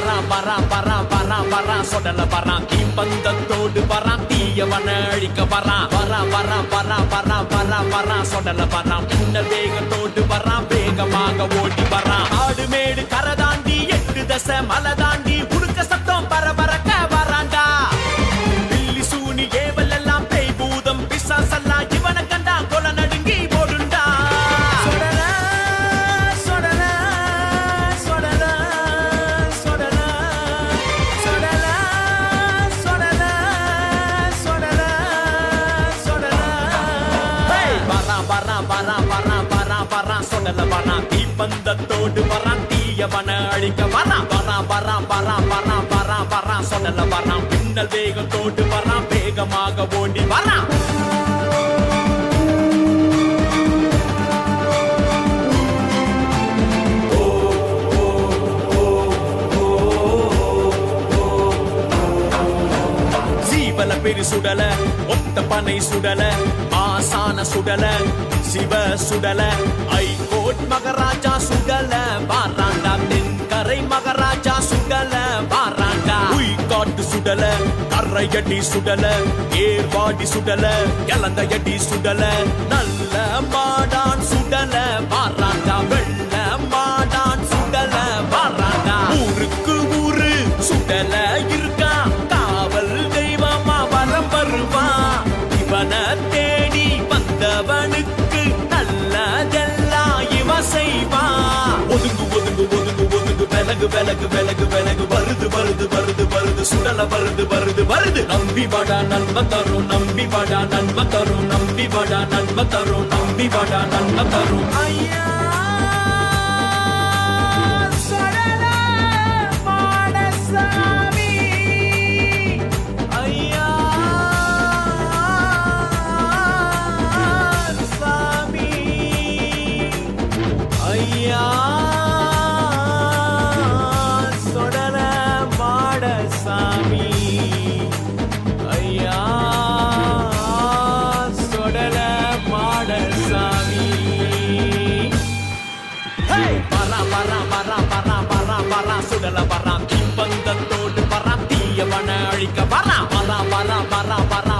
வரான் வரான் வரான் வரான் வரான் சொடல வரான் தீப்பந்தத்தோடு வரான் தீயவன அழிக்க வரான் வரான் வரான் வரான் வரான் வரான் வரான் சொடல வரான் பின்ன வேகத்தோடு வரான் சொடல வரான் தீப்பந்தத்தோடு வரான் தீயவன அழிக்க வரான். வரான் வரான் வரான் வரான் வரான் வரான் சொடல வரான். பின்னல் வேகத்தோடு சீவல சுடல ஒத்த பனை சுடல ஆசான சுடல சிவ சுடல. ஐகோட் மகராஜா சுடல பாராண்டா தென்கரை மகராஜா சுடல பாராண்டா உய்காட்டு சுடல கரையடி சுடல ஏர்வாடி சுடல கலந்தையடி சுடல நல்ல மாடான் சுடல பாராண்டா வெள்ள விலகு விலகு விலகு விலகு. வருது வருது வருது வருது. சுடல வருது வருது வருது. நம்பி வாடா நன்ம தரும். நம்பி வாடா நன்ம தரும். நம்பி வாடா நன்ம தரும். நம்பி வாடா நன்ம தரும். ஐயா! அழிக்க வரா வரா வரா வரா வரா.